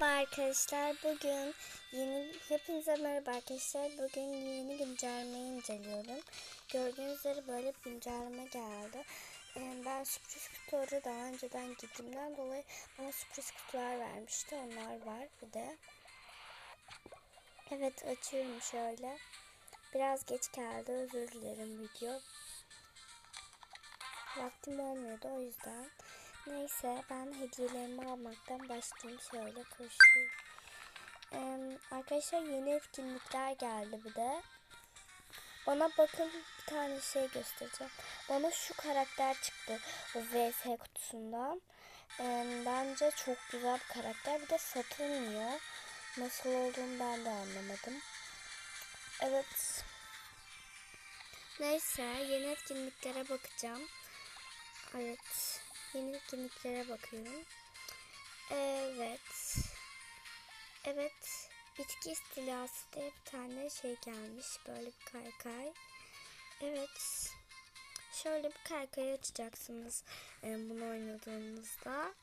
Merhaba arkadaşlar. Bugün yeni hepinize merhaba arkadaşlar. Bugün yeni güncellemeyi inceliyorum. Gördüğünüz üzere böyle bir güncelleme geldi. Ee, Ben sürpriz kutuları daha önceden gittiğimden dolayı bana sürpriz kutular vermişti. Onlar var bir de. Evet açıyorum şöyle. Biraz geç geldi. Özür dilerim video. Vaktim olmuyordu o yüzden. Neyse ben hediyelerimi almaktan başlayayım şöyle koşayım. Ee, arkadaşlar yeni etkinlikler geldi bir de. Bana bakın bir tane şey göstereceğim. Bana şu karakter çıktı o VS kutusundan. Ee, bence çok güzel bir karakter. Bir de satılmıyor. Nasıl olduğunu ben de anlamadım. Evet. Neyse yeni etkinliklere bakacağım. Evet. Yeni etkinliklere bakıyorum. Evet. Evet. Bitki istilası diye bir tane şey gelmiş. Böyle bir kaykay. Evet. Şöyle bir kaykay açacaksınız e, bunu oynadığınızda.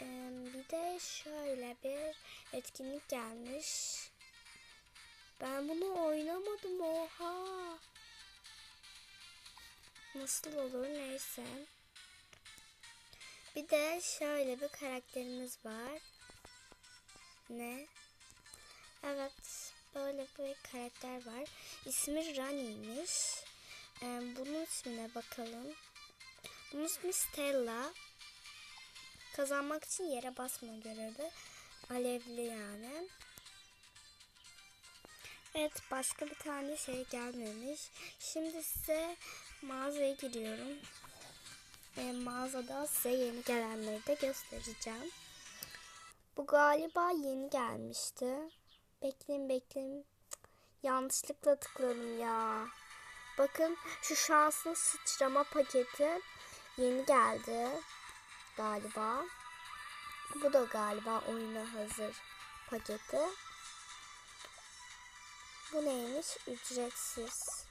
E, bir de şöyle bir etkinlik gelmiş. Ben bunu oynamadım oha. Nasıl olur neyse. Bir de şöyle bir karakterimiz var. Ne? Evet, böyle bir karakter var. İsmi Rani'ymiş. Ee, bunun ismine bakalım. Bunun ismi Stella. Kazanmak için yere basma görevi. Alevli yani. Evet, başka bir tane şey gelmemiş. Şimdi size mağazaya giriyorum e, mağazada size yeni gelenleri de göstereceğim. Bu galiba yeni gelmişti. Bekleyin bekleyin. Yanlışlıkla tıkladım ya. Bakın şu şanslı sıçrama paketi yeni geldi. Galiba. Bu da galiba oyuna hazır paketi. Bu neymiş? Ücretsiz.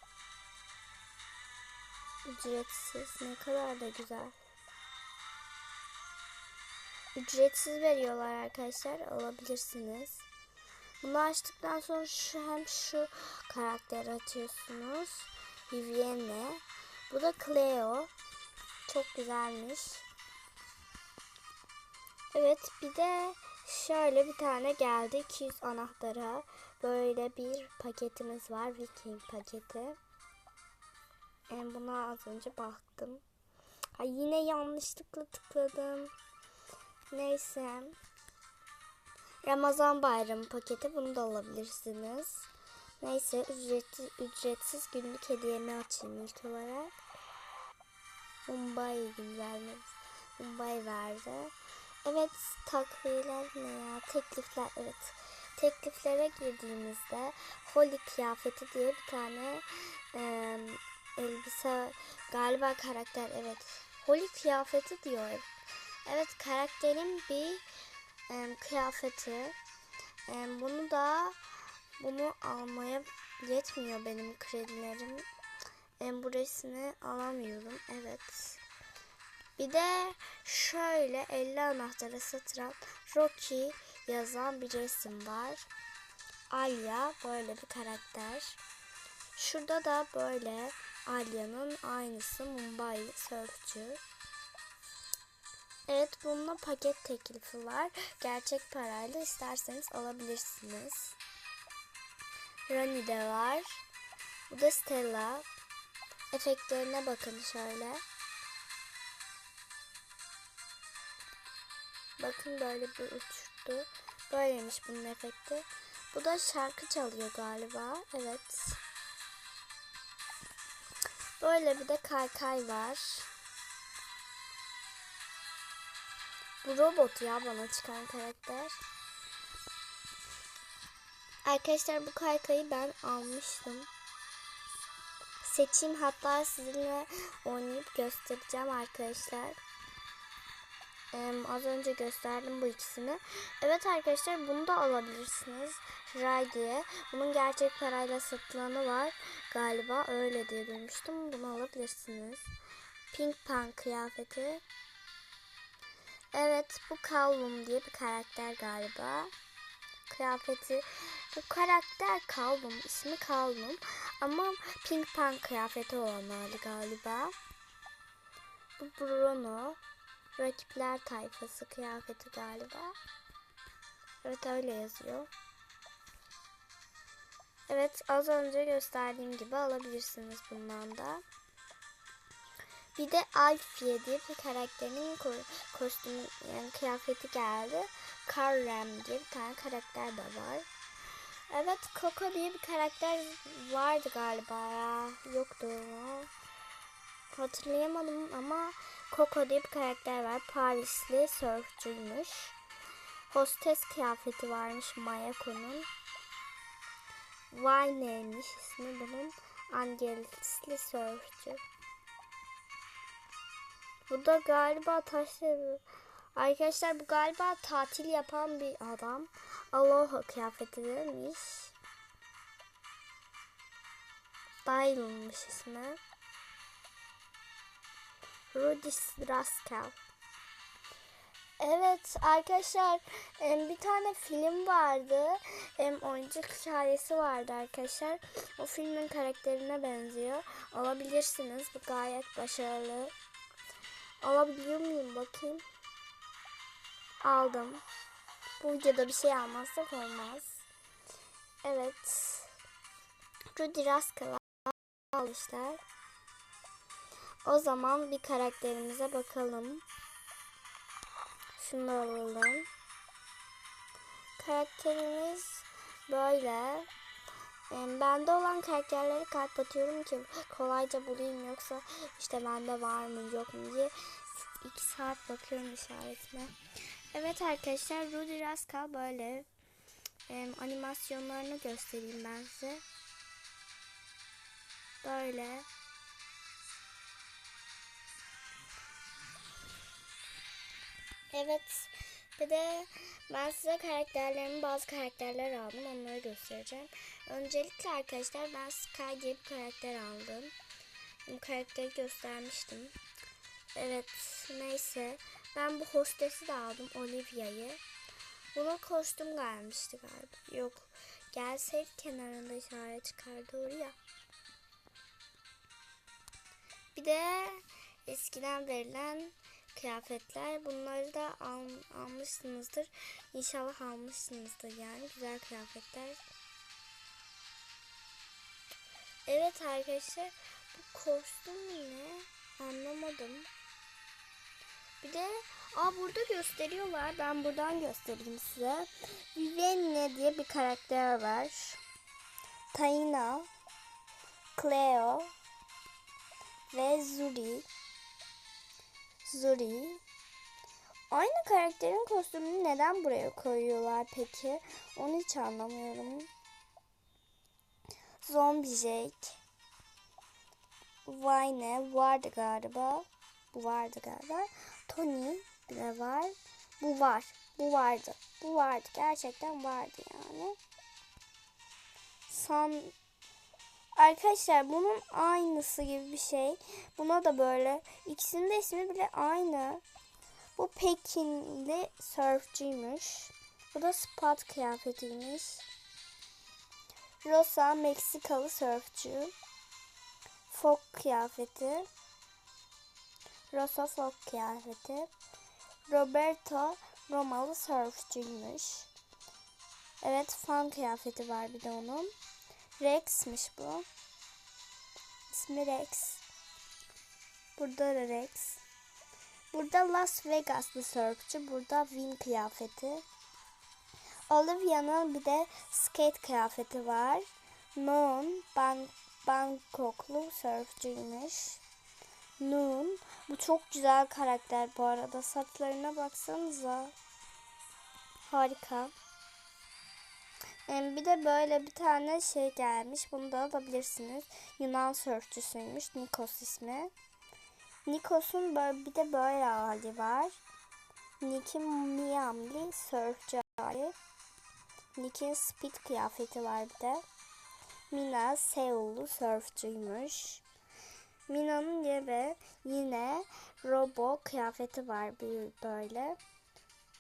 Ücretsiz. Ne kadar da güzel. Ücretsiz veriyorlar arkadaşlar. Alabilirsiniz. Bunu açtıktan sonra şu hem şu karakteri açıyorsunuz. Vivienne. Bu da Cleo. Çok güzelmiş. Evet bir de şöyle bir tane geldi. 200 anahtara. Böyle bir paketimiz var. Viking paketi. Ben buna az önce baktım. Ay yine yanlışlıkla tıkladım. Neyse. Ramazan bayramı paketi bunu da alabilirsiniz. Neyse ücretsiz, ücretsiz günlük hediyemi açayım ilk olarak. Mumbai günlerimiz. Mumbai verdi. Evet takviyeler ne ya? Teklifler evet. Tekliflere girdiğimizde Holy kıyafeti diye bir tane e, elbise galiba karakter evet. Holy kıyafeti diyor. Evet karakterin bir e, kıyafeti. E, bunu da bunu almaya yetmiyor benim kredilerim. E, bu resmi alamıyorum. Evet. Bir de şöyle 50 anahtara satılan Rocky yazan bir resim var. Alya böyle bir karakter. Şurada da böyle Alya'nın aynısı Mumbai Surfçü. Evet bununla paket teklifi var. Gerçek parayla isterseniz alabilirsiniz. Rani de var. Bu da Stella. Efektlerine bakın şöyle. Bakın böyle bir uçtu. Böyleymiş bunun efekti. Bu da şarkı çalıyor galiba. Evet. Böyle bir de kaykay var. Bu robot ya bana çıkan karakter. Arkadaşlar bu kaykayı ben almıştım. Seçeyim hatta sizinle oynayıp göstereceğim arkadaşlar. Az önce gösterdim bu ikisini. Evet arkadaşlar bunu da alabilirsiniz. Ray diye. Bunun gerçek parayla satılanı var. Galiba öyle diye duymuştum. Bunu alabilirsiniz. Pink Pan kıyafeti. Evet bu Kavlum diye bir karakter galiba. Kıyafeti bu karakter Kavlum ismi Kavlum ama Pink Pan kıyafeti olan galiba. Bu Bruno rakipler tayfası kıyafeti galiba. Evet öyle yazıyor. Evet az önce gösterdiğim gibi alabilirsiniz bundan da. Bir de Alfie diye bir karakterin ko- kostümü yani kıyafeti geldi. Karrem diye bir tane karakter de var. Evet Coco diye bir karakter vardı galiba ya. Yoktu mu? Hatırlayamadım ama Coco diye bir karakter var. Parisli sörfçüymüş. Hostes kıyafeti varmış Mayako'nun. Vay neymiş ismi bunun? Angelisli sörfçü. Bu da galiba taşlı. Arkadaşlar bu galiba tatil yapan bir adam. Aloha kıyafeti demiş. Dylan'mış ismi. Rudis Rascal. Evet arkadaşlar bir tane film vardı. Em, oyuncak hikayesi vardı arkadaşlar. O filmin karakterine benziyor. Alabilirsiniz. Bu gayet başarılı. Alabiliyor muyum bakayım. Aldım. Bu videoda bir şey almazsak olmaz. Evet. Rudy Rascal almışlar. O zaman bir karakterimize bakalım. Şunu alalım. Karakterimiz böyle. Bende olan karakterleri kalp atıyorum ki kolayca bulayım yoksa işte bende var mı yok mu diye iki saat bakıyorum işaretine. Evet arkadaşlar Rudy Rascal böyle animasyonlarını göstereyim ben size. Böyle. Evet. Bir de ben size karakterlerimi bazı karakterler aldım. Onları göstereceğim. Öncelikle arkadaşlar ben Sky diye bir karakter aldım. Bu karakteri göstermiştim. Evet neyse. Ben bu hostesi de aldım. Olivia'yı. Buna kostüm gelmişti galiba. Yok. Gelseydi kenarında işaret çıkardı oraya. Bir de eskiden verilen kıyafetler. Bunları da al, almışsınızdır. İnşallah almışsınızdır yani. Güzel kıyafetler. Evet arkadaşlar. Bu kostüm ne? Anlamadım. Bir de aa burada gösteriyorlar. Ben buradan göstereyim size. Vivienne diye bir karakter var. Taina, Cleo ve Zuri. Zuri. Aynı karakterin kostümünü neden buraya koyuyorlar peki? Onu hiç anlamıyorum. Zombie Jake. Vayne vardı galiba. Bu vardı galiba. Tony bir de var. Bu var. Bu vardı. Bu vardı. Gerçekten vardı yani. San Arkadaşlar bunun aynısı gibi bir şey. Buna da böyle. İkisinin de ismi bile aynı. Bu Pekinli sörfçüymüş. Bu da spot kıyafetiymiş. Rosa Meksikalı sörfçü. Fok kıyafeti. Rosa Fok kıyafeti. Roberto Romalı sörfçüymüş. Evet fan kıyafeti var bir de onun. Rex'miş bu. İsmi Rex. Burada da Rex. Burada Las Vegaslı sörfçü. Burada Win kıyafeti. Olivia'nın bir de skate kıyafeti var. Noon Ban Bangkoklu sörfçüymüş. Noon. Bu çok güzel karakter bu arada. Saçlarına baksanıza. Harika. Bir de böyle bir tane şey gelmiş. Bunu da alabilirsiniz. Yunan sörfçüsüymüş. Nikos ismi. Nikos'un bir de böyle hali var. Nick'in Miami'li sörfçü hali. Nick'in speed kıyafeti var bir de. Mina Seul'lu sörfçüymüş. Mina'nın yine yine Robo kıyafeti var bir böyle.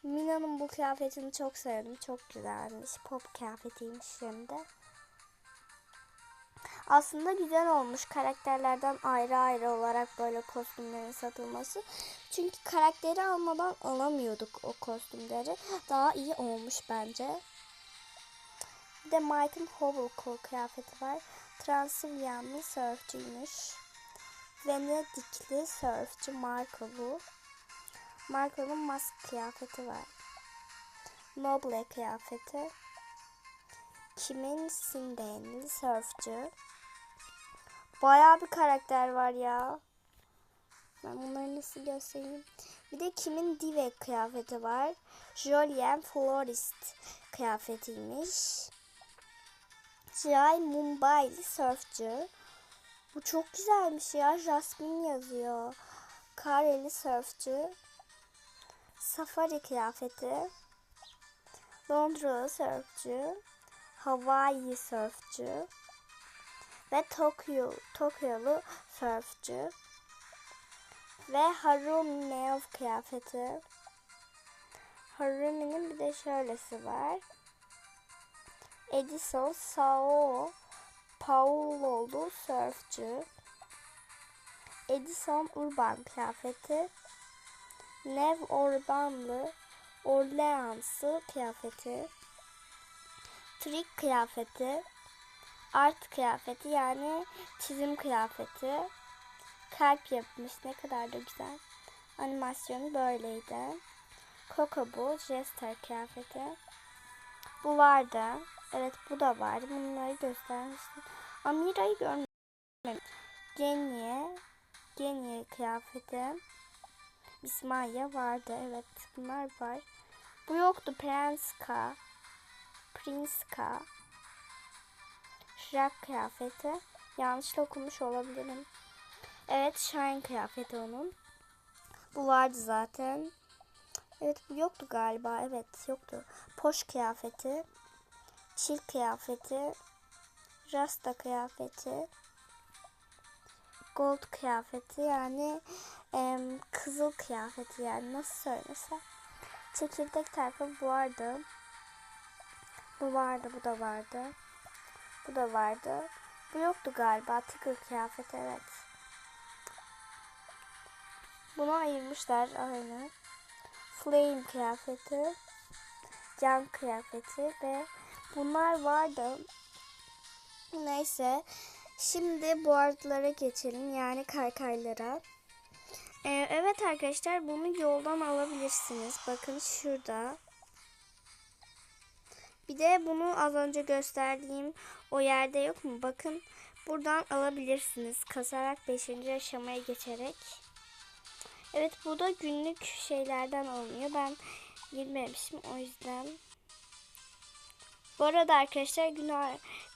Mina'nın bu kıyafetini çok sevdim. Çok güzelmiş. Pop kıyafetiymiş de. Aslında güzel olmuş karakterlerden ayrı ayrı olarak böyle kostümlerin satılması. Çünkü karakteri almadan alamıyorduk o kostümleri. Daha iyi olmuş bence. Bir de Mike'ın Hovelcore kıyafeti var. Transilvanlı sörfçüymüş. Venedikli sörfçü Marco bu. Marco'nun mask kıyafeti var. Noble kıyafeti. Kimin Sindenli sörfçü. Bayağı bir karakter var ya. Ben bunları nasıl göstereyim? Bir de kimin Dive kıyafeti var. Jolien Florist kıyafetiymiş. Jai Mumbai'li sörfçü. Bu çok güzelmiş ya. Jasmine yazıyor. Kareli sörfçü. Safari kıyafeti. Londra'lı sörfçü. Hawaii sörfçü. Ve Tokyo, Tokyo'lu sörfçü. Ve Harumi Neov kıyafeti. Harumi'nin bir de şöylesi var. Edison Sao Paulo'lu sörfçü. Edison Urban kıyafeti. Nev Orbanlı Orleans'ı kıyafeti. Trick kıyafeti. Art kıyafeti yani çizim kıyafeti. Kalp yapmış ne kadar da güzel. Animasyonu böyleydi. Coco bu Jester kıyafeti. Bu vardı. Evet bu da vardı. Bunları göstermiştim. Amira'yı görmedim. Genie. Genie kıyafeti. İsmail'e vardı. Evet bunlar var. Bu yoktu. Prenska. Prinska. Şirak kıyafeti. Yanlışla okumuş olabilirim. Evet Shine kıyafeti onun. Bu vardı zaten. Evet bu yoktu galiba. Evet yoktu. Poş kıyafeti. Çil kıyafeti. Rasta kıyafeti. Gold kıyafeti yani em, kızıl kıyafeti yani nasıl söylesem. Çekirdek tarafı bu vardı. Bu vardı bu da vardı. Bu da vardı. Bu yoktu galiba. Tigger kıyafeti evet. Bunu ayırmışlar aynı. Flame kıyafeti. Can kıyafeti ve bunlar vardı. Neyse. Şimdi boardlara geçelim. Yani kaykaylara. Ee, evet arkadaşlar bunu yoldan alabilirsiniz. Bakın şurada. Bir de bunu az önce gösterdiğim o yerde yok mu? Bakın buradan alabilirsiniz. Kasarak 5. aşamaya geçerek. Evet bu da günlük şeylerden alınıyor. Ben girmemişim o yüzden. Bu arada arkadaşlar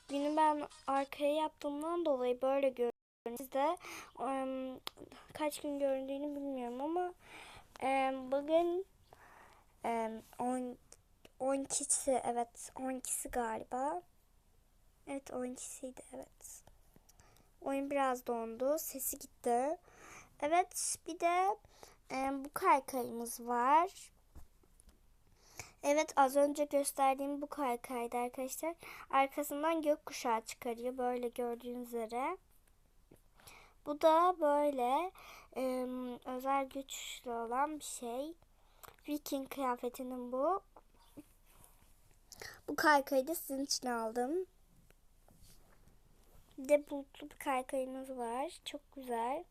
günü, ben arkaya yaptığımdan dolayı böyle Sizde um, kaç gün göründüğünü bilmiyorum ama um, bugün um, 12'si evet 12'si galiba. Evet 12'siydi evet. Oyun biraz dondu. Sesi gitti. Evet bir de e, bu kaykayımız var. Evet az önce gösterdiğim bu kaykaydı arkadaşlar. Arkasından gökkuşağı çıkarıyor. Böyle gördüğünüz üzere. Bu da böyle e, özel güçlü olan bir şey. Viking kıyafetinin bu. Bu kaykayı da sizin için aldım. Bir de bulutlu bir kaykayımız var. Çok güzel.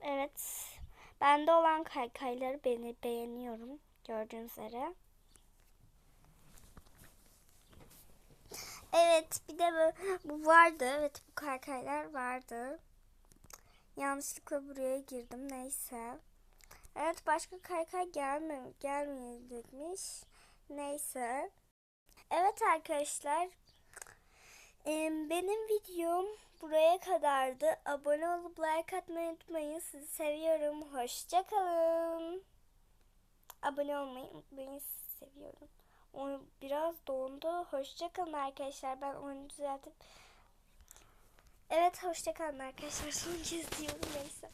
Evet. Bende olan kaykayları beni beğeniyorum. Gördüğünüz üzere. Evet bir de bu, bu vardı. Evet bu kaykaylar vardı. Yanlışlıkla buraya girdim. Neyse. Evet başka kaykay gelme, gelmeyecekmiş. Neyse. Evet arkadaşlar. Benim videom buraya kadardı. Abone olup like atmayı unutmayın. Sizi seviyorum. Hoşçakalın. Abone olmayı unutmayın. Sizi seviyorum. Oyun biraz dondu. Hoşçakalın arkadaşlar. Ben oyunu düzeltip Evet hoşçakalın arkadaşlar. Son kez diyorum neyse.